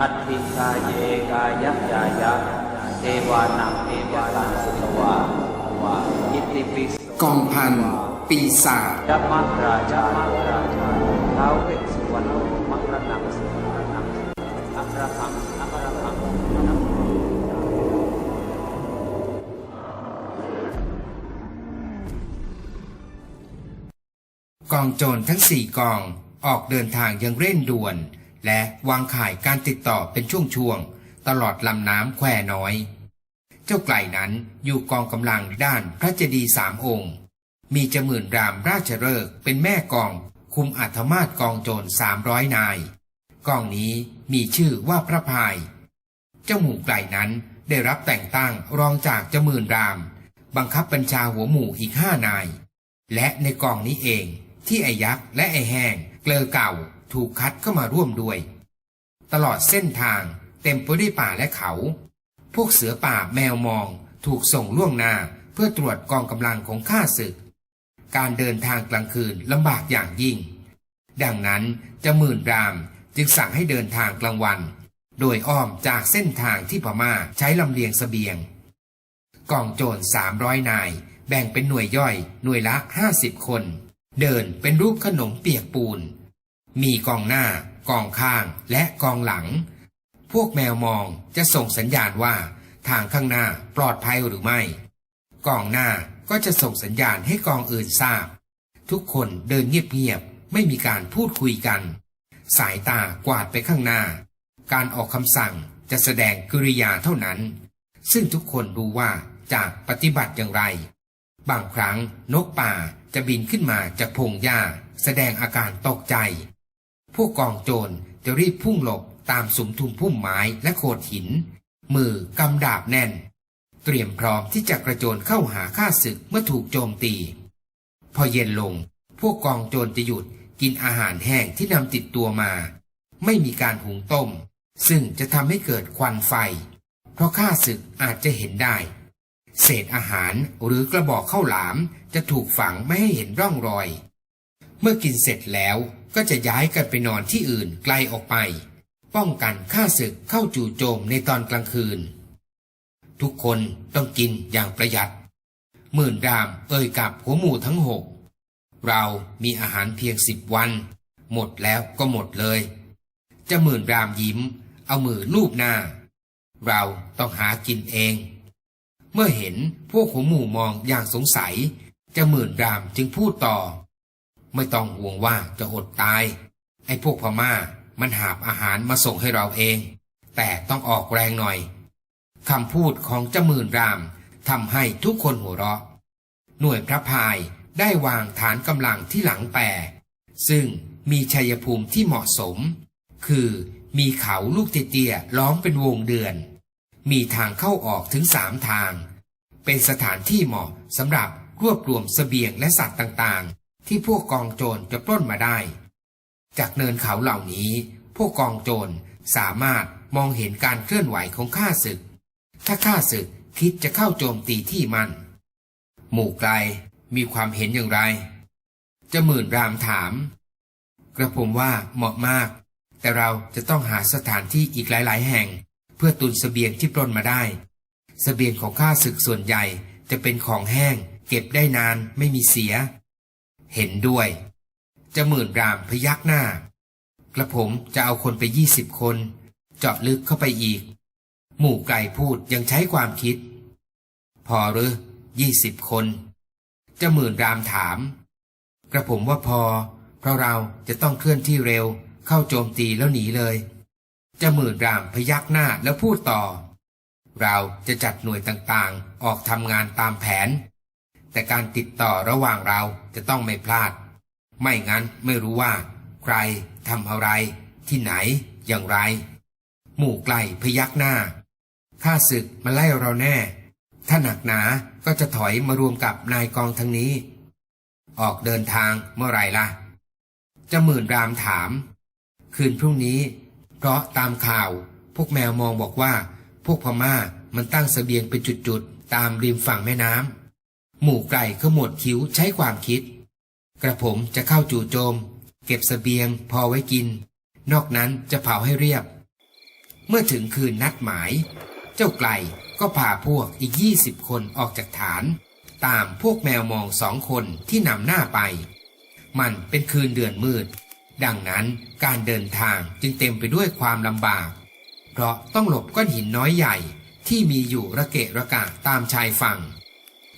อัตถิกาเยกายะจายะเทวานังเทวานังสุตวาวาอิติปิสกองพันปีศาจยัมมะราชาโลราชาท้าวเวสสุวรรณมัครนังสุวรรณังอัครหังอัครหังนะโมกองโจรทั้งสี่กองออกเดินทางยังเร่งด่วน และวางข่ายการติดต่อเป็นช่วงๆตลอดลำน้ำแควน้อย เจ้าไกลนั้นอยู่กองกำลังด้านพระเจดีย์สามองค์ มีจมื่นรามราชฤกษ์เป็นแม่กอง คุมอัธมาศกองโจรสามร้อยนาย กองนี้มีชื่อว่าพระพาย เจ้าหมู่ไกลนั้นได้รับแต่งตั้งรองจากเจมื่นราม บังคับบัญชาหัวหมู่อีกห้านาย และในกองนี้เองที่ไอยักษ์และไอแห้งเกลอเก่า ถูกคัดเข้ามาร่วมด้วย ตลอดเส้นทางเต็มไปด้วยป่าและเขา พวกเสือป่าแมวมองถูกส่งล่วงหน้าเพื่อตรวจกองกำลังของข้าศึก การเดินทางกลางคืนลำบากอย่างยิ่ง ดังนั้นจะหมื่นรามจึงสั่งให้เดินทางกลางวัน โดยอ้อมจากเส้นทางที่พม่าใช้ลำเลียงสเสบียง กองโจรสามร้อยนาย แบ่งเป็นหน่วยย่อยหน่วยละห้าสิบคน เดินเป็นรูปขนมเปียกปูน มีกองหน้า กองข้าง และกองหลัง พวกแมวมองจะส่งสัญญาณว่าทางข้างหน้าปลอดภัยหรือไม่ กองหน้าก็จะส่งสัญญาณให้กองอื่นทราบ ทุกคนเดินเงียบๆ ไม่มีการพูดคุยกัน สายตากวาดไปข้างหน้า การออกคำสั่งจะแสดงกริยาเท่านั้น ซึ่งทุกคนรู้ว่าจะปฏิบัติอย่างไร บางครั้งนกป่าจะบินขึ้นมาจากพงหญ้า แสดงอาการตกใจ พวกกองโจรจะรีบพุ่งหลบตามสุมทุมพุ่มไม้และโขดหิน มือกำดาบแน่น เตรียมพร้อมที่จะกระโจนเข้าหาข้าศึกเมื่อถูกโจมตี พอเย็นลง พวกกองโจรจะหยุดกินอาหารแห้งที่นำติดตัวมา ไม่มีการหุงต้ม ซึ่งจะทำให้เกิดควันไฟ เพราะข้าศึกอาจจะเห็นได้ เศษอาหารหรือกระบอกข้าวหลามจะถูกฝังไม่ให้เห็นร่องรอย เมื่อกินเสร็จแล้ว ก็จะย้ายกันไปนอนที่อื่นไกลออกไป ป้องกันข้าศึกเข้าจู่โจมในตอนกลางคืน ทุกคนต้องกินอย่างประหยัด หมื่นรามเอ่ยกับหัวหมู่ทั้งหก เรามีอาหารเพียงสิบวัน หมดแล้วก็หมดเลยเจะหมื่นรามยิ้ม เอามือลูบหน้า เราต้องหากินเอง เมื่อเห็นพวกหัวหมู่มองอย่างสงสัยเจะหมื่นรามจึงพูดต่อ ไม่ต้องห่วงว่าจะอดตาย ไอ้พวกพม่ามันหาบอาหารมาส่งให้เราเอง แต่ต้องออกแรงหน่อยคำพูดของเจ้ามื่นรามทำให้ทุกคนหัวเราะ หน่วยพระพายได้วางฐานกำลังที่หลังแปรซึ่งมีชัยภูมิที่เหมาะสม คือมีเขาลูกเตี้ยๆล้อมเป็นวงเดือน มีทางเข้าออกถึงสามทาง เป็นสถานที่เหมาะสำหรับรวบรวมเสบียงและสัตว์ต่างๆ ที่พวกกองโจรจะปล้นมาได้ จากเนินเขาเหล่านี้ พวกกองโจรสามารถมองเห็นการเคลื่อนไหวของข้าศึก ถ้าข้าศึกคิดจะเข้าโจมตีที่มัน หมู่ไกลมีความเห็นอย่างไร จะหมื่นรามถาม กระผมว่าเหมาะมาก แต่เราจะต้องหาสถานที่อีกหลาย ๆ แห่ง เพื่อตุนเสบียงที่ปล้นมาได้เสบียงของข้าศึกส่วนใหญ่จะเป็นของแห้ง เก็บได้นานไม่มีเสีย เห็นด้วยจะหมื่นรามพยักหน้า กระผมจะเอาคนไปยี่สิบคน เจาะลึกเข้าไปอีก หมู่ไก่พูดยังใช้ความคิด พอหรือยี่สิบคนจะหมื่นรามถาม กระผมว่าพอ เพราะเราจะต้องเคลื่อนที่เร็ว เข้าโจมตีแล้วหนีเลยจะหมื่นรามพยักหน้าแล้วพูดต่อ เราจะจัดหน่วยต่างๆ ออกทำงานตามแผน แต่การติดต่อระหว่างเราจะต้องไม่พลาด ไม่งั้นไม่รู้ว่า ใครทำอะไร ที่ไหน อย่างไร หมู่ไกลพยักหน้าข้าศึกมาไล่เราแน่ ถ้าหนักหนาก็จะถอยมารวมกับนายกองทางนี้ ออกเดินทางเมื่อไรล่ะจะหมื่นรามถาม คืนพรุ่งนี้ เพราะตามข่าว พวกแมวมองบอกว่า พวกพม่ามันตั้งเสบียงเป็นจุดๆ ตามริมฝั่งแม่น้ำ หมู่ไก่ขมวดคิ้วใช้ความคิด กระผมจะเข้าจู่โจม เก็บเสบียงพอไว้กิน นอกนั้นจะเผาให้เรียบ เมื่อถึงคืนนัดหมาย เจ้าไกลก็พาพวกอีกยี่สิบคนออกจากฐาน ตามพวกแมวมองสองคนที่นำหน้าไป มันเป็นคืนเดือนมืด ดังนั้นการเดินทางจึงเต็มไปด้วยความลำบาก เพราะต้องหลบก้อนหินน้อยใหญ่ที่มีอยู่ระเกะระกะตามชายฝั่ง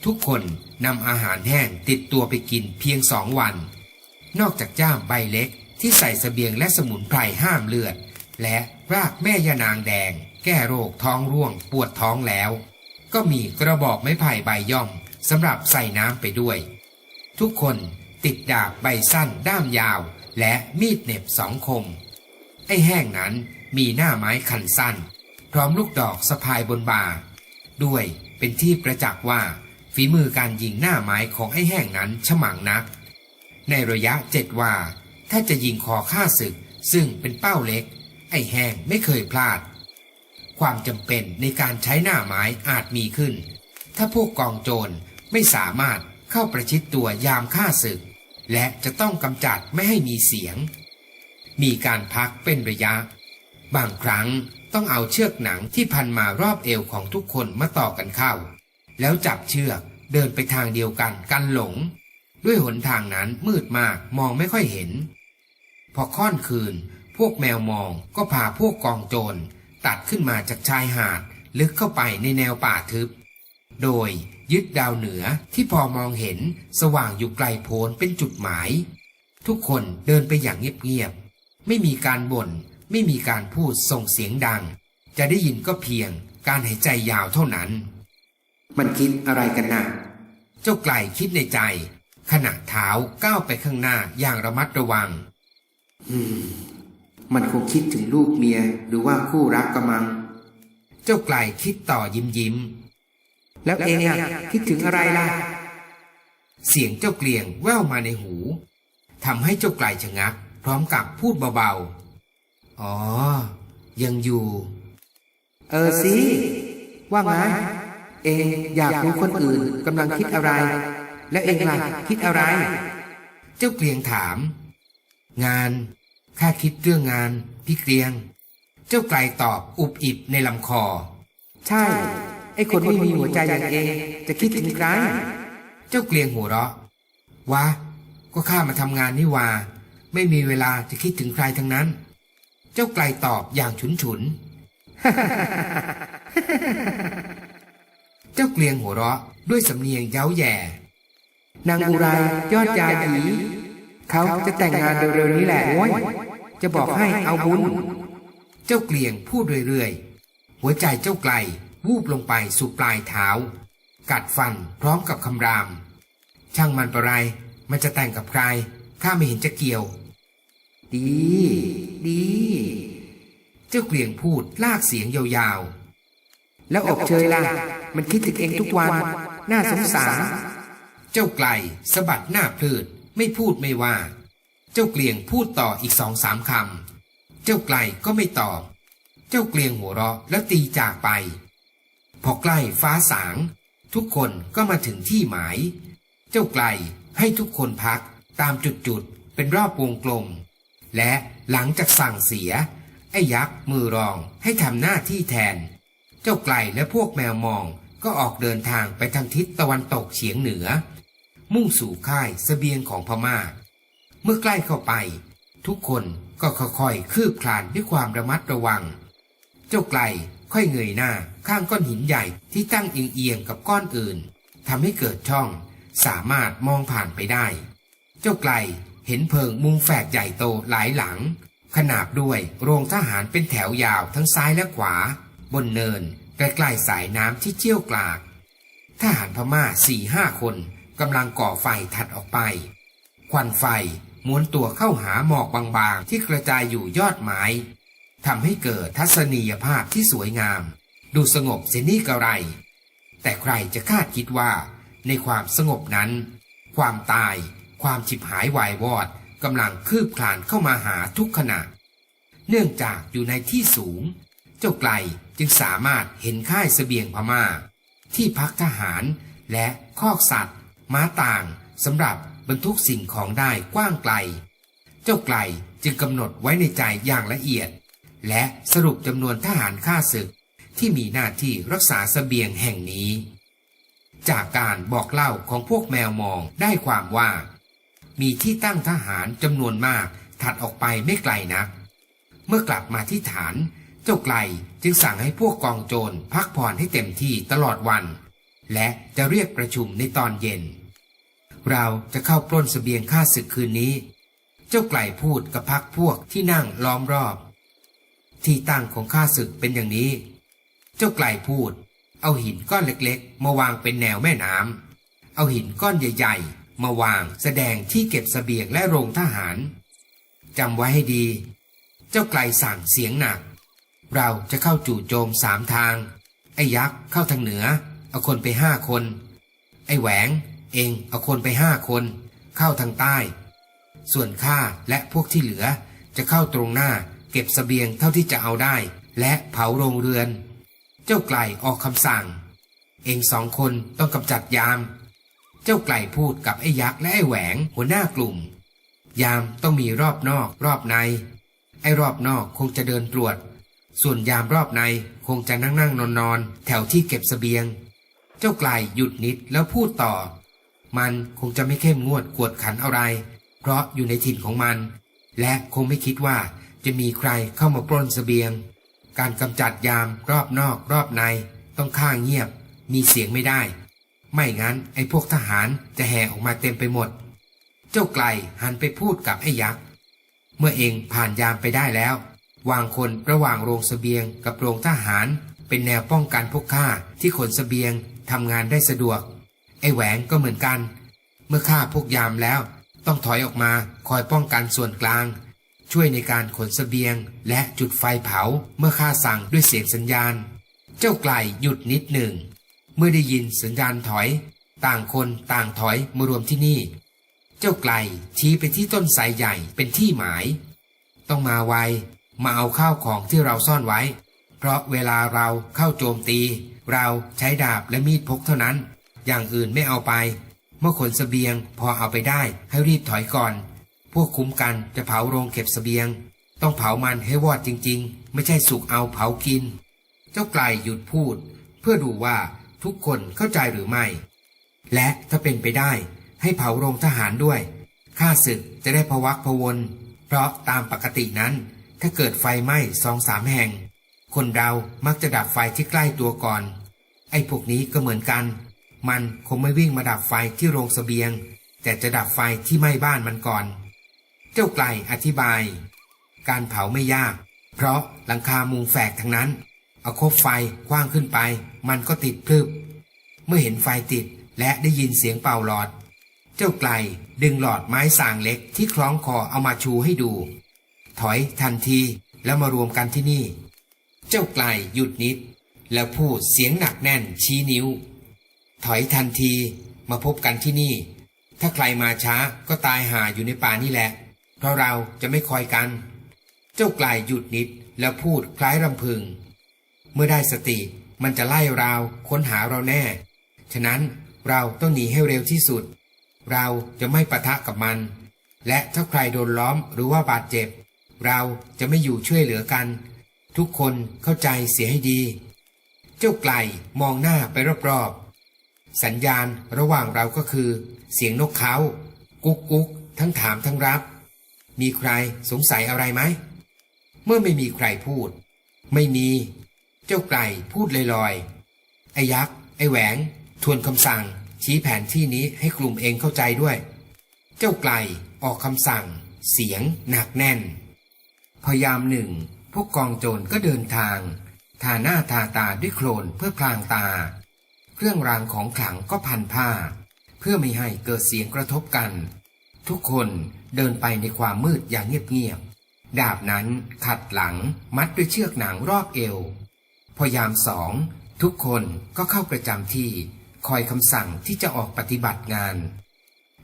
ทุกคนนำอาหารแห้งติดตัวไปกินเพียงสองวัน นอกจากจ้ามใบเล็กที่ใส่สเสบียงและสมุนไพรห้ามเลือด และรากแม่ยานางแดง แก้โรคท้องร่วงปวดท้องแล้ว ก็มีกระบอกไม้ไผ่ใบย่อมสำหรับใส่น้ำไปด้วย ทุกคนติดดาบใบสั้นด้ามยาว และมีดเหน็บสองคม ไอ้แห้งนั้นมีหน้าไม้คันสั้น พร้อมลูกดอกสะพายบนบ่าด้วยเป็นที่ประจักษ์ว่า ฝีมือการยิงหน้าไม้ของไอ้แห้งนั้นฉมังนัก ในระยะเจ็ดว่า ถ้าจะยิงคอข้าศึก ซึ่งเป็นเป้าเล็ก ไอ้แห้งไม่เคยพลาด ความจำเป็นในการใช้หน้าไม้อาจมีขึ้น ถ้าพวกกองโจรไม่สามารถเข้าประชิดตัวยามฆ่าศึก และจะต้องกำจัดไม่ให้มีเสียง มีการพักเป็นระยะ บางครั้งต้องเอาเชือกหนังที่พันมารอบเอวของทุกคนมาต่อกันเข้า แล้วจับเชือก เดินไปทางเดียวกันกันหลง ด้วยหนทางนั้นมืดมากมองไม่ค่อยเห็น พอค่อนคืน พวกแมวมองก็พาพวกกองโจร ตัดขึ้นมาจากชายหาด ลึกเข้าไปในแนวป่าทึบ โดยยึดดาวเหนือที่พอมองเห็นสว่างอยู่ไกลโพ้นเป็นจุดหมาย ทุกคนเดินไปอย่างเงียบๆไม่มีการบ่น ไม่มีการพูดส่งเสียงดัง จะได้ยินก็เพียงการหายใจยาวเท่านั้น มันคิดอะไรกันนะเจ้าไกลคิดในใจ ขณะเท้าก้าวไปข้างหน้าอย่างระมัดระวัง อืม มันคงคิดถึงลูกเมียหรือว่าคู่รักกำมัง เจ้าไกลคิดต่อยิ้มยิ้ม แล้วเองอะคิดถึงอะไรล่ะ เสียงเจ้าเกลียงแว่วมาในหูทำให้เจ้าไกลชะงัก พร้อมกับพูดเบาๆ อ๋อ ยังอยู่ เออสิว่าไง เองอยากรู้คนอื่นกำลังคิดอะไร แล้วเองล่ะคิดอะไร เจ้าเกลียงถาม งานข้าคิดเรื่องงานพี่เกลียง เจ้าไกลตอบอุบอิบในลำคอ ใช่ ไอ้คนไม่มีหัวใจอย่างเอง จะคิดถึงใครเจ้าเกลียงหัวเราะวะก็ข้ามาทำงานนี่วาไม่มีเวลาจะคิดถึงใครทั้งนั้น เจ้าไกลตอบอย่างฉุนฉุน เจ้าเกลียงหัวเราะด้วยสำเนียงเย้าแย่ นางอุไรยอดยาหยีเขาจะแต่งงานเร็วๆนี้แหละโว้ยจะบอกให้เอาบุญ เจ้าเกลียงพูดเรื่อยๆ หัวใจเจ้าไกล วูบลงไปสู่ปลายเท้า กัดฟันพร้อมกับคำราม ช่างมันปะไร มันจะแต่งกับใคร ข้าไม่เห็นจะเกี่ยว ดี ดี เจ้าเกลียงพูดลากเสียงยาวๆ แล้วอบเชยล่ะ มันคิดถึงเองทุกวัน น่าสงสาร เจ้าไกลสะบัดหน้าพลืดไม่พูดไม่ว่า เจ้าเกลียงพูดต่ออีกสองสามคำ เจ้าไกลก็ไม่ตอบ เจ้าเกลียงหัวเราะแล้วตีจากไป พอใกล้ฟ้าสาง ทุกคนก็มาถึงที่หมาย เจ้าไกลให้ทุกคนพักตามจุดๆเป็นรอบวงกลม และหลังจากสั่งเสีย ไอ้ยักษ์มือรองให้ทำหน้าที่แทนเจ้าไกลและพวกแมวมองก็ออกเดินทางไปทางทิศตะวันตกเฉียงเหนือ มุ่งสู่ค่ายเสบียงของพม่า เมื่อใกล้เข้าไป ทุกคนก็ค่อยๆคืบคลานด้วยความระมัดระวัง เจ้าไกลค่อยเงยหน้าข้างก้อนหินใหญ่ที่ตั้งเอียงๆกับก้อนอื่นทำให้เกิดช่อง สามารถมองผ่านไปได้ เจ้าไกลเห็นเพิงมุงแฝกใหญ่โตหลายหลัง ขนาบด้วยโรงทหารเป็นแถวยาวทั้งซ้ายและขวา บนเนินใกล้ๆสายน้ำที่เชี่ยวกรากทหารพม่าสี่ห้าคนกำลังก่อไฟถัดออกไป ควันไฟม้วนตัวเข้าหาหมอกบางๆ ที่กระจายอยู่ยอดไม้ทำให้เกิดทัศนียภาพที่สวยงาม ดูสงบเสยนี่กระไร แต่ใครจะคาดคิดว่า ในความสงบนั้น ความตาย ความฉิบหายวายวอดกำลังคืบคลานเข้ามาหาทุกขณะ เนื่องจากอยู่ในที่สูง เจ้าไกล จึงสามารถเห็นค่ายเสบียงพม่า ที่พักทหารและคอกสัตว์ ม้าต่างสำหรับบรรทุกสิ่งของได้กว้างไกล เจ้าไกลจึงกำหนดไว้ในใจอย่างละเอียด และสรุปจำนวนทหารข้าศึกที่มีหน้าที่รักษาสเสบียงแห่งนี้ จากการบอกเล่าของพวกแมวมองได้ความว่า มีที่ตั้งทหารจำนวนมากถัดออกไปไม่ไกลนัก เมื่อกลับมาที่ฐาน จ้าไกลจึงสั่งให้พวกกองโจรพักผ่อนให้เต็มที่ตลอดวัน และจะเรียกประชุมในตอนเย็น เราจะเข้าปล้นสเสบียงข้าศึกคืนนี้ เจ้าไกลพูดกับพักพวกที่นั่งล้อมรอบ ที่ตั้งของข้าศึกเป็นอย่างนี้ เจ้าไกลพูด เอาหินก้อนเล็กๆ มาวางเป็นแนวแม่น้ำเอาหินก้อนใหญ่ ๆ มาวางแสดงที่เก็บสเสบียงและโรงทหารจำไว้ให้ดี เจ้าไกลสั่งเสียงหนัก เราจะเข้าจู่โจมสามทาง ไอ้ยักษ์เข้าทางเหนือ เอาคนไปห้าคน ไอ้แหวง เองเอาคนไปห้าคน เข้าทางใต้ ส่วนข้าและพวกที่เหลือจะเข้าตรงหน้าเก็บสเสบียงเท่าที่จะเอาได้ และเผาโรงเรือน เจ้าไกลออกคำสั่ง เองสองคนต้องกำจัดยาม เจ้าไกลพูดกับไอ้ยักษ์และไอ้แหวงหัวหน้ากลุ่ม ยามต้องมีรอบนอกรอบใน ไอ้รอบนอกคงจะเดินตรวจ ส่วนยามรอบในคงจะนั่งนั่งนอนนอนแถวที่เก็บเสบียง เจ้าไกลหยุดนิดแล้วพูดต่อ มันคงจะไม่เข้มงวดกวดขันอะไร เพราะอยู่ในถิ่นของมัน และคงไม่คิดว่าจะมีใครเข้ามาปล้นเสบียง การกำจัดยามรอบนอกรอบใน ต้องข้างเงียบ มีเสียงไม่ได้ ไม่งั้นไอ้พวกทหารจะแห่ออกมาเต็มไปหมด เจ้าไกลหันไปพูดกับไอ้ยักษ์เมื่อเองผ่านยามไปได้แล้ว วางคนระหว่างโรงเสบียงกับโรงทหาร เป็นแนวป้องกันพวกข้าที่ขนเสบียงทำงานได้สะดวก ไอ้แหวงก็เหมือนกัน เมื่อฆ่าพวกยามแล้ว ต้องถอยออกมาคอยป้องกันส่วนกลาง ช่วยในการขนเสบียงและจุดไฟเผาเมื่อข้าสั่งด้วยเสียงสัญญาณ เจ้าไกลหยุดนิดหนึ่ง เมื่อได้ยินสัญญาณถอย ต่างคนต่างถอยมารวมที่นี่ เจ้าไกลชี้ไปที่ต้นไทรใหญ่เป็นที่หมาย ต้องมาไว มาเอาข้าวของที่เราซ่อนไว้ เพราะเวลาเราเข้าโจมตี เราใช้ดาบและมีดพกเท่านั้น อย่างอื่นไม่เอาไป เมื่อขนสเสบียงพอเอาไปได้ให้รีบถอยก่อน พวกคุ้มกันจะเผาโรงเก็บสเสบียง ต้องเผามันให้วอดจริง ๆ ไม่ใช่สุกเอาเผากิน เจ้าไกลหยุดพูด เพื่อดูว่าทุกคนเข้าใจหรือไม่ และถ้าเป็นไปได้ให้เผาโรงทหารด้วยข้าศึกจะได้พวักพวน เพราะตามปกตินั้น ถ้าเกิดไฟไหม้สองสามแห่ง คนเรามักจะดับไฟที่ใกล้ตัวก่อน ไอ้พวกนี้ก็เหมือนกัน มันคงไม่วิ่งมาดับไฟที่โรงเสบียง แต่จะดับไฟที่ไหม้บ้านมันก่อน เจ้าไกลอธิบาย การเผาไม่ยาก เพราะหลังคามุงแฝกทั้งนั้น เอาคบไฟคว้างขึ้นไป มันก็ติดพลึบเมื่อเห็นไฟติดและได้ยินเสียงเป่าหลอด เจ้าไกลดึงหลอดไม้สางเล็กที่คล้องคอเอามาชูให้ดู ถอยทันทีแล้วมารวมกันที่นี่ เจ้าไกลหยุดนิด แล้วพูดเสียงหนักแน่นชี้นิ้ว ถอยทันทีมาพบกันที่นี่ ถ้าใครมาช้าก็ตายหาอยู่ในป่านี่แหละ เพราะเราจะไม่คอยกัน เจ้าไกลหยุดนิดแล้วพูดคล้ายรำพึง เมื่อได้สติมันจะไล่เราค้นหาเราแน่ ฉะนั้นเราต้องหนีให้เร็วที่สุด เราจะไม่ปะทะกับมัน และถ้าใครโดนล้อมหรือว่าบาดเจ็บ เราจะไม่อยู่ช่วยเหลือกัน ทุกคนเข้าใจเสียให้ดี เจ้าไกลมองหน้าไปรอบๆ สัญญาณระหว่างเราก็คือ เสียงนกเขากุ๊กกุ๊กทั้งถามทั้งรับ มีใครสงสัยอะไรไหม เมื่อไม่มีใครพูด ไม่มี เจ้าไกลพูดลอยๆ ไอ้ยักษ์ ไอ้แหวง ทวนคำสั่ง ชี้แผนที่นี้ให้กลุ่มเองเข้าใจด้วย เจ้าไกลออกคำสั่ง เสียงหนักแน่น พยามหนึ่งพวกกองโจรก็เดินทาง ทาหน้าทาตาด้วยโคลนเพื่อพลางตา เครื่องรางของขลังก็พันผ้า เพื่อไม่ให้เกิดเสียงกระทบกัน ทุกคนเดินไปในความมืดอย่างเงียบๆดาบนั้นขัดหลังมัดด้วยเชือกหนังรอบเอวพอยามสองทุกคนก็เข้าประจำที่คอยคำสั่งที่จะออกปฏิบัติงาน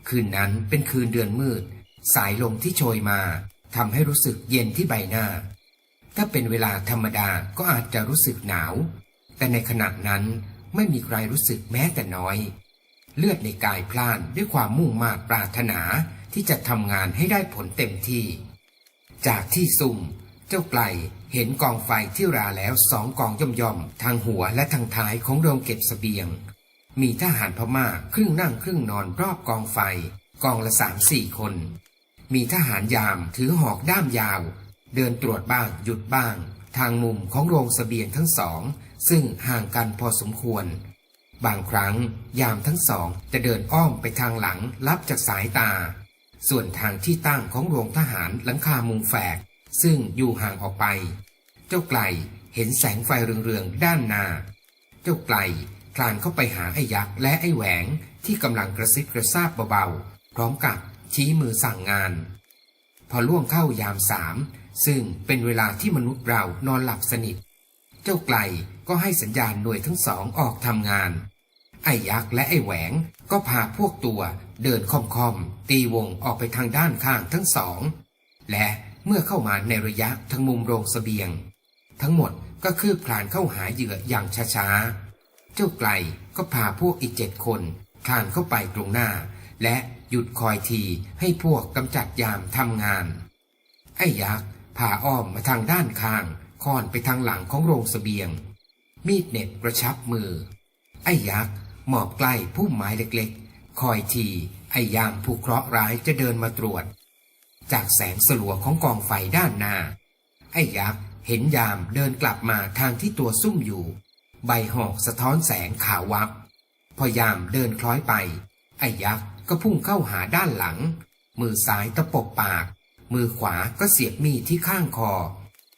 คืนนั้นเป็นคืนเดือนมืด สายลมที่โชยมา ทำให้รู้สึกเย็นที่ใบหน้า ถ้าเป็นเวลาธรรมดาก็อาจจะรู้สึกหนาว แต่ในขณะนั้นไม่มีใครรู้สึกแม้แต่น้อย เลือดในกายพล่านด้วยความมุ่งมา่ปรารถนาที่จะทำงานให้ได้ผลเต็มที่ จากที่ซุ่ม เจ้าไกลเห็นกองไฟที่ราแล้วสองกองย่อมๆทางหัวและทางท้ายของโรงเก็บเสบียง มีทหารพม่าครึ่งนั่งครึ่งนอนรอบกองไฟ กองละสามสี่คน มีทหารยามถือหอกด้ามยาว เดินตรวจบ้างหยุดบ้าง ทางมุมของโรงเสบียงทั้งสอง ซึ่งห่างกันพอสมควร บางครั้งยามทั้งสองจะเดินอ้อมไปทางหลังลับจากสายตา ส่วนทางที่ตั้งของโรงทหารหลังคามุงแฝก ซึ่งอยู่ห่างออกไป เจ้าไกลเห็นแสงไฟเรืองๆด้านหน้าเจ้าไกลคลานเข้าไปหาไอ้ยักษ์และไอ้แหวงที่กำลังกระซิบกระซาบเบาๆ พร้อมกับ ชี้มือสั่งงาน พอล่วงเข้ายามสามซึ่งเป็นเวลาที่มนุษย์เรานอนหลับสนิท เจ้าไกลก็ให้สัญญาณหน่วยทั้งสองออกทำงาน ไอ้ยักษ์และไอ้แหวงก็พาพวกตัวเดินค่อมๆตีวงออกไปทางด้านข้างทั้งสอง และเมื่อเข้ามาในระยะทางมุมโรงเสบียง ทั้งหมดก็คืบคลานเข้าหาเหยื่ออย่างช้าๆ เจ้าไกลก็พาพวกอีกเจ็ดคนคลานเข้าไปตรงหน้า และ หยุดคอยทีให้พวกกำจัดยามทำงาน ไอ้ยักษ์พาอ้อมมาทางด้านข้างค่อนไปทางหลังของโรงเสบียง มีดเน็บกระชับมือ ไอ้ยักษ์หมอบใกล้พุ่มไม้เล็กๆ คอยทีไอ้ยามผู้เคราะห์ร้ายจะเดินมาตรวจ จากแสงสลัวของกองไฟด้านหน้า ไอ้ยักษ์เห็นยามเดินกลับมาทางที่ตัวซุ่มอยู่ ใบหอกสะท้อนแสงขาววับ พอยามเดินคล้อยไป ไอ้ยักษ์ก็พุ่งเข้าหาด้านหลัง มือซ้ายตะปบปาก มือขวาก็เสียบมีดที่ข้างคอ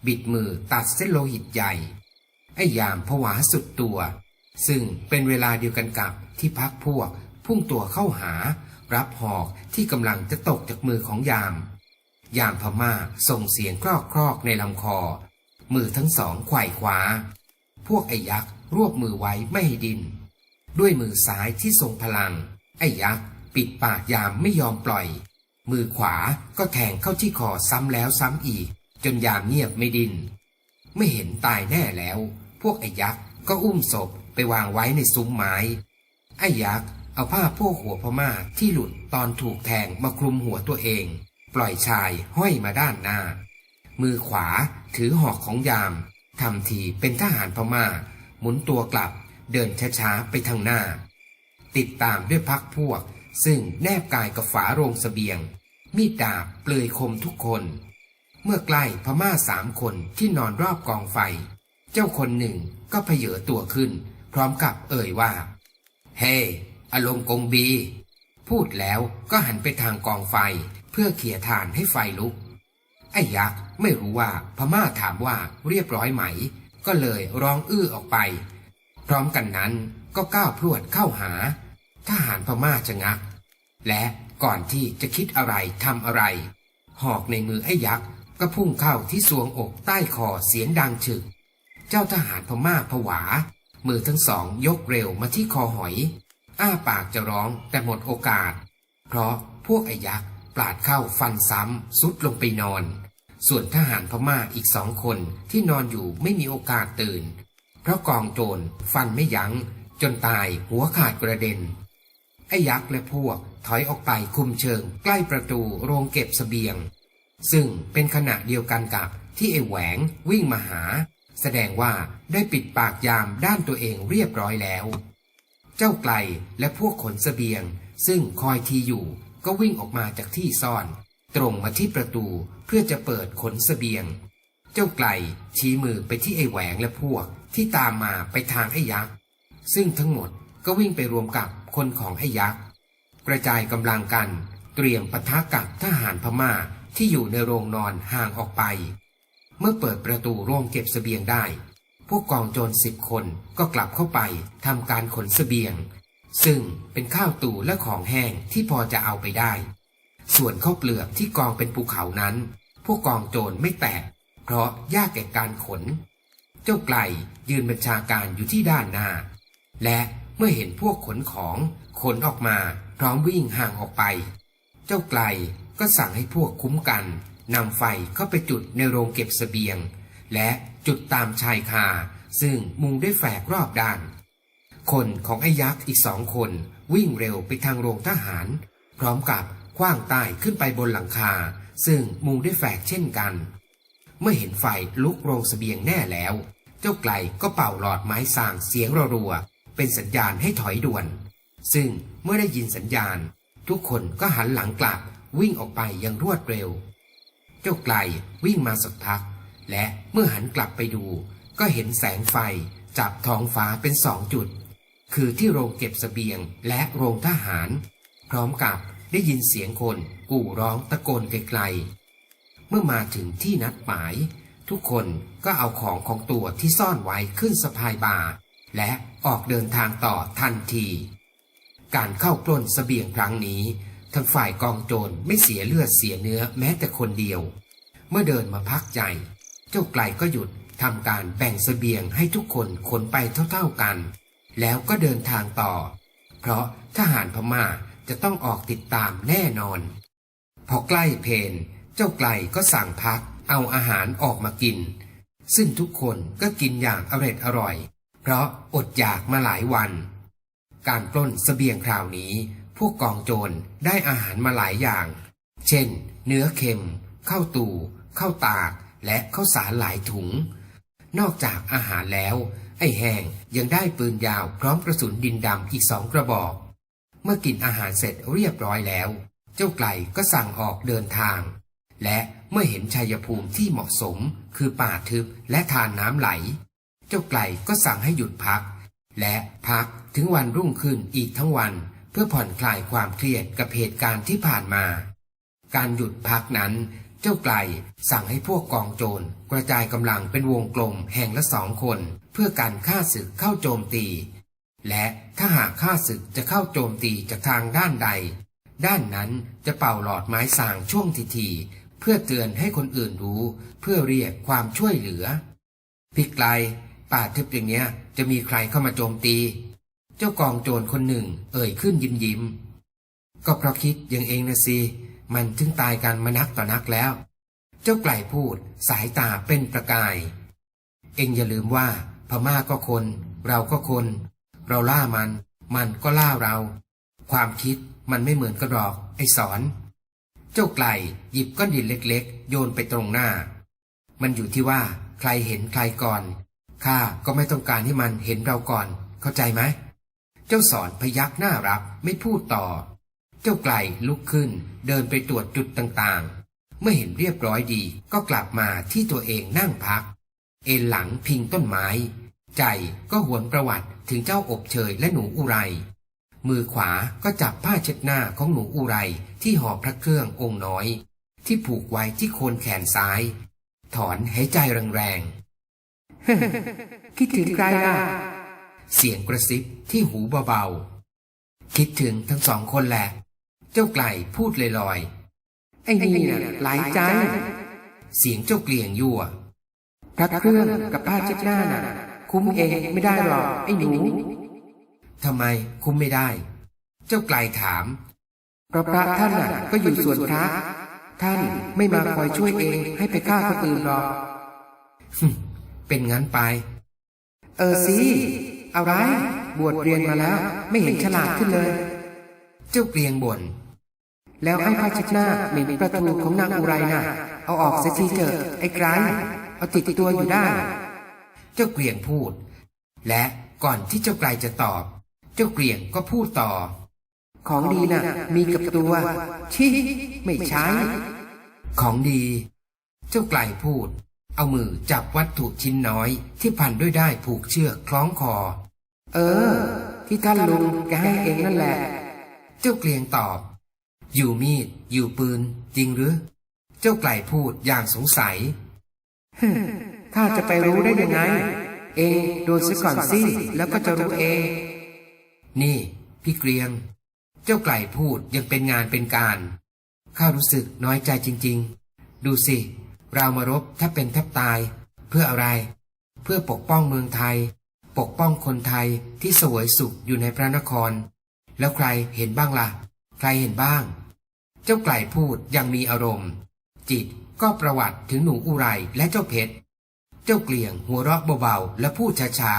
บิดมือตัดเส้นโลหิตใหญ่ ไอ้ยามผวาสุดตัว ซึ่งเป็นเวลาเดียวกันกับที่พักพวกพุ่งตัวเข้าหา รับหอกที่กำลังจะตกจากมือของยาม ยามพม่าส่งเสียงครอกครอกในลำคอ มือทั้งสองไขว่คว้า พวกไอ้ยักษ์รวบมือไว้ไม่ให้ดิน ด้วยมือซ้ายที่ทรงพลัง ไอ้ยักษ์ปิดปากยามไม่ยอมปล่อย มือขวาก็แทงเข้าที่คอซ้ำแล้วซ้ำอีก จนยามเงียบไม่ดินไม่เห็นตายแน่แล้ว พวกไอ้ยักษ์ก็อุ้มศพไปวางไว้ในซุ้มไม้ ไอ้ยักษ์เอาผ้าโพกหัวพม่าที่หลุดตอนถูกแทงมาคลุมหัวตัวเอง ปล่อยชายห้อยมาด้านหน้า มือขวาถือหอกของยามทำทีเป็นทหารพม่า หมุนตัวกลับเดินช้าๆไปทางหน้า ติดตามด้วยพักพวก ซึ่งแนบกายกับฝาโรงสเสบียง มีดดาบเปลือยคมทุกคน เมื่อใกล้พม่าสามคนที่นอนรอบกองไฟ เจ้าคนหนึ่งก็เพเยอตัวขึ้น พร้อมกับเอ่ยว่า เฮ้อารมณ์กงบี พูดแล้วก็หันไปทางกองไฟเพื่อเขี่ยทานให้ไฟลุก ไอ้ยักษ์ไม่รู้ว่าพม่าถามว่าเรียบร้อยไหม ก็เลยร้องอื้อออกไป พร้อมกันนั้นก็ก้าวพรวดเข้าหา ทหารพม่าจะงัก และก่อนที่จะคิดอะไรทำอะไร หอกในมือไอ้ยักษ์ก็พุ่งเข้าที่สวงอกใต้คอเสียงดังฉึก เจ้าทหารพม่าผวา มือทั้งสองยกเร็วมาที่คอหอย อ้าปากจะร้องแต่หมดโอกาส เพราะพวกไอ้ยักษ์ปาดเข้าฟันซ้ำสุดลงไปนอน ส่วนทหารพม่าอีกสองคนที่นอนอยู่ไม่มีโอกาสตื่น เพราะกองโจรฟันไม่ยัง้งจนตายหัวขาดกระเด็น ไอ้ยักษ์และพวกถอยออกไปคุมเชิง ใกล้ประตูโรงเก็บเสบียง ซึ่งเป็นขณะเดียวกันกับที่ไอ้แหวงวิ่งมาหา แสดงว่าได้ปิดปากยามด้านตัวเองเรียบร้อยแล้ว เจ้าไกลและพวกขนเสบียง ซึ่งคอยทีอยู่ก็วิ่งออกมาจากที่ซ่อน ตรงมาที่ประตูเพื่อจะเปิดขนเสบียง เจ้าไกลชี้มือไปที่ไอ้แหวงและพวกที่ตามมาไปทางไอ้ยักษ์ซึ่งทั้งหมดก็วิ่งไปรวมกับ คนของไอ้ยักษ์ กระจายกำลังกัน เตรียมปะทะกับทหารพม่าที่อยู่ในโรงนอนห่างออกไป เมื่อเปิดประตูโรงเก็บเสบียงได้ พวกกองโจรสิบคนก็กลับเข้าไปทำการขนเสบียง ซึ่งเป็นข้าวตู่และของแห้งที่พอจะเอาไปได้ ส่วนข้าวเปลือกที่กองเป็นภูเขานั้น พวกกองโจรไม่แตกเพราะยากแก่การขน เจ้าไกลยืนบัญชาการอยู่ที่ด้านหน้า และ เมื่อเห็นพวกขนของขนออกมาพร้อมวิ่งห่างออกไป เจ้าไกลก็สั่งให้พวกคุ้มกันนำไฟเข้าไปจุดในโรงเก็บเสบียง และจุดตามชายคาซึ่งมุงด้วยแฝกรอบด้าน คนของไอ้ยักษ์อีกสองคนวิ่งเร็วไปทางโรงทหาร พร้อมกับคว้างใต้ขึ้นไปบนหลังคา ซึ่งมุงด้วยแฝกเช่นกัน เมื่อเห็นไฟลุกโรงเสบียงแน่แล้ว เจ้าไกลก็เป่าหลอดไม้สางเสียงรัวๆ เป็นสัญญาณให้ถอยด่วน ซึ่งเมื่อได้ยินสัญญาณ ทุกคนก็หันหลังกลับวิ่งออกไปอย่างรวดเร็ว เจ้าไกลวิ่งมาสักพัก และเมื่อหันกลับไปดู ก็เห็นแสงไฟจับท้องฟ้าเป็นสองจุด คือที่โรงเก็บเสบียงและโรงทหาร พร้อมกับได้ยินเสียงคนกู่ร้องตะโกนไกลๆ เมื่อมาถึงที่นัดหมาย ทุกคนก็เอาของของตัวที่ซ่อนไว้ขึ้นสะพายบ่าและ ออกเดินทางต่อทันที การเข้าปล้นเสบียงครั้งนี้ ทั้งฝ่ายกองโจรไม่เสียเลือดเสียเนื้อแม้แต่คนเดียว เมื่อเดินมาพักใจ เจ้าไกลก็หยุดทำการแบ่งเสบียงให้ทุกคนขนไปเท่าๆกัน แล้วก็เดินทางต่อ เพราะทหารพม่าจะต้องออกติดตามแน่นอน พอใกล้เพนเจ้าไกลก็สั่งพักเอาอาหารออกมากิน ซึ่งทุกคนก็กินอย่างอร็ดอร่อย เพราะอดอยากมาหลายวัน การปล้นสเสบียงคราวนี้พวกกองโจรได้อาหารมาหลายอย่าง เช่น เนื้อเค็มข้าวตู่ข้าวตากและข้าวสารหลายถุง นอกจากอาหารแล้ว ไอ้แห้งยังได้ปืนยาวพร้อมกระสุนดินดำอีกสองกระบอก เมื่อกินอาหารเสร็จเรียบร้อยแล้ว เจ้าไกลก็สั่งออกเดินทาง และเมื่อเห็นชัยภูมิที่เหมาะสมคือป่าทึบและทานน้ำไหล เจ้าไกลก็สั่งให้หยุดพัก และพักถึงวันรุ่งขึ้นอีกทั้งวัน เพื่อผ่อนคลายความเครียดกับเหตุการณ์ที่ผ่านมา การหยุดพักนั้น เจ้าไกลสั่งให้พวกกองโจรกระจายกำลังเป็นวงกลมแห่งละสองคน เพื่อการฆ่าศึกเข้าโจมตี และถ้าหากข้าศึกจะเข้าโจมตีจากทางด้านใด ด้านนั้นจะเป่าหลอดไม้สางช่วงทีๆเพื่อเตือนให้คนอื่นรู้ เพื่อเรียกความช่วยเหลือพิกไกล ป่าทึบอย่างเนี้ย จะมีใครเข้ามาโจมตี เจ้ากองโจรคนหนึ่ง เอ่ยขึ้นยิ้มยิ้ม ก็เพราะคิดอย่างเองนะสิมันถึงตายกันมานักต่อนักแล้ว เจ้าไกลพูดสายตาเป็นประกาย เองอย่าลืมว่า พม่าก็คน เราก็คน เราล่ามัน มันก็ล่าเรา ความคิดมันไม่เหมือนกันหรอก ไอสอน เจ้าไกลหยิบก้อนดินเล็ก ๆ โยนไปตรงหน้า มันอยู่ที่ว่าใครเห็นใครก่อน ข้าก็ไม่ต้องการให้มันเห็นเราก่อน เข้าใจไหม เจ้าสอนพยักหน้ารับไม่พูดต่อ เจ้าไกลลุกขึ้น เดินไปตรวจจุดต่างๆ เมื่อเห็นเรียบร้อยดีก็กลับมาที่ตัวเองนั่งพัก เอนหลังพิงต้นไม้ ใจก็หวนประวัติถึงเจ้าอบเชยและหนูอุไร มือขวาก็จับผ้าเช็ดหน้าของหนูอุไรที่ห่อพระเครื่ององค์น้อย ที่ผูกไว้ที่โคนแขนซ้าย ถอนหายใจแรงๆ คิดถึงใครล่ะ เสียงกระซิบที่หูเบาๆ คิดถึงทั้งสองคนแหละ เจ้าไกลพูดลอยๆ ไอ้นี่น่ะหลายใจ เสียงเจ้าเกลียงยั่วพระเครื่องกับผ้าเช็ดหน้าน่ะ คุ้มเองไม่ได้หรอกไอ้หนูทำไมคุ้มไม่ได้ เจ้าไกลถามเพราะพระท่านน่ะก็อยู่ส่วนพระ ท่านไม่มาคอยช่วยเองให้ไปฆ่าคนอื่นหรอก เป็นงั้นไป เออสิเอาไร บวชเรียนมาแล้ว ไม่เห็นฉลาดขึ้นเลย เจ้าเกลียงบ่นแล้วไอ้ผ้าเช็ดหน้าเหม็นประตูของนางอุไรน่ะ เอาออกเสียทีเถอะไอ้ไกรเอาติดตัวอยู่ได้ เจ้าเกลียงพูด และก่อนที่เจ้าไกลจะตอบ เจ้าเกลียงก็พูดต่อ ของดีน่ะ มีกับตัวชิไม่ใช้ ของดี เจ้าไกลพูด เอามือจับวัตถุชิ้นน้อยที่พันด้วยได้ายผูกเชือกคล้องคอ เออ ที่ท่านลุงแกให้เองนั่นแหละ เจ้าเกลียงตอบ อยู่มีด อยู่ปืน จริงหรือ เจ้าไกลพูดอย่างสงสัยข้าจะไปรู้ได้ยังไง เองโดนซะก่อนสิแล้วก็จะรู้เอง นี่ พี่เกรียง เจ้าไกลพูดยังเป็นงานเป็นการข้ารู้สึกน้อยใจจริง ๆ ดูสิ เรามารบถ้าเป็นแทบตาย เพื่ออะไร เพื่อปกป้องเมืองไทย ปกป้องคนไทยที่สวยสุขอยู่ในพระนคร แล้วใครเห็นบ้างล่ะ ใครเห็นบ้าง เจ้าไกลพูดยังมีอารมณ์ จิตก็ประวัติถึงหนูอุไรและเจ้าเพชรเจ้าเกลียงหัวเราะเบาๆและพูดช้า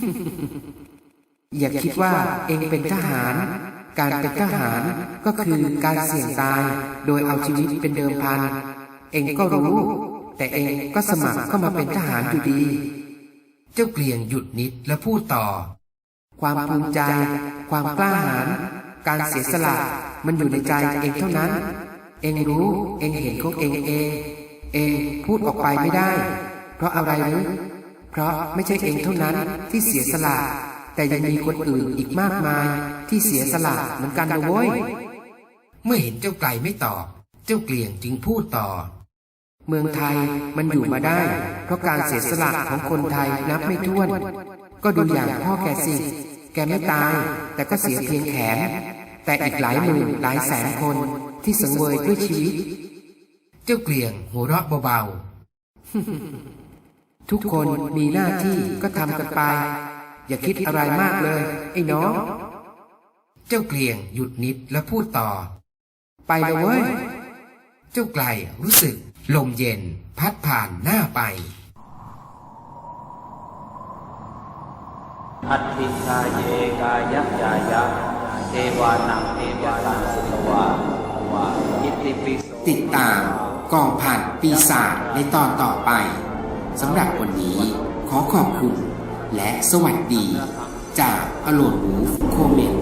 ๆอย่าคิดว่าเองเป็นทหาร การเป็นทหารก็คือการเสี่ยงตาย โดยเอาชีวิตเป็นเดิมพัน เองก็รู้ แต่เองก็สมัครเข้ามาเป็นทหารอยู่ดี เจ้าเกลียงหยุดนิดและพูดต่อ ความภูมิใจ ความกล้าหาญการเสียสละมันอยู่ในใจเองเท่านั้น เองรู้เองเห็นของเองเอง เองพูดออกไปไม่ได้ เพราะอะไรหรือเพราะไม่ใช่เองเท่านั้นที่เสียสละ แต่ยังมีคนอื่นอีกมากมายที่เสียสละเหมือนกันนะเว้ยเมื่อเห็นเจ้าไกลไม่ตอบ เจ้าเกลียงจึงพูดต่อ เมืองไทยมันอยู่มาได้ เพราะการเสียสละของคนไทยนับไม่ถ้วน ก็ดูอย่างพ่อแกสิ แกไม่ตาย แต่ก็เสียเพียงแขน แต่อีกหลายหมื่นหลายแสนคนที่สังเวยด้วยชีวิต เจ้าเกลียงหัวเราะเบาทุกคนมีหน้าที่ก็ทำกันไป อย่าคิดอะไรมากเลย ไอ้น้องๆเจ้าเกลียงหยุดนิดและพูดต่อ ไปเลยเว้ย เจ้าไกลรู้สึก ลมเย็นพัดผ่านหน้าไป อัตถิกาเยกายะจายะเทวานังเทวานังสุตวาวาอิติปิโสติดตามกองผ่านปีศาจในตอนต่อไปสำหรับวันนี้ขอขอบคุณ และสวัสดี จากอโลนวูฟโคเมน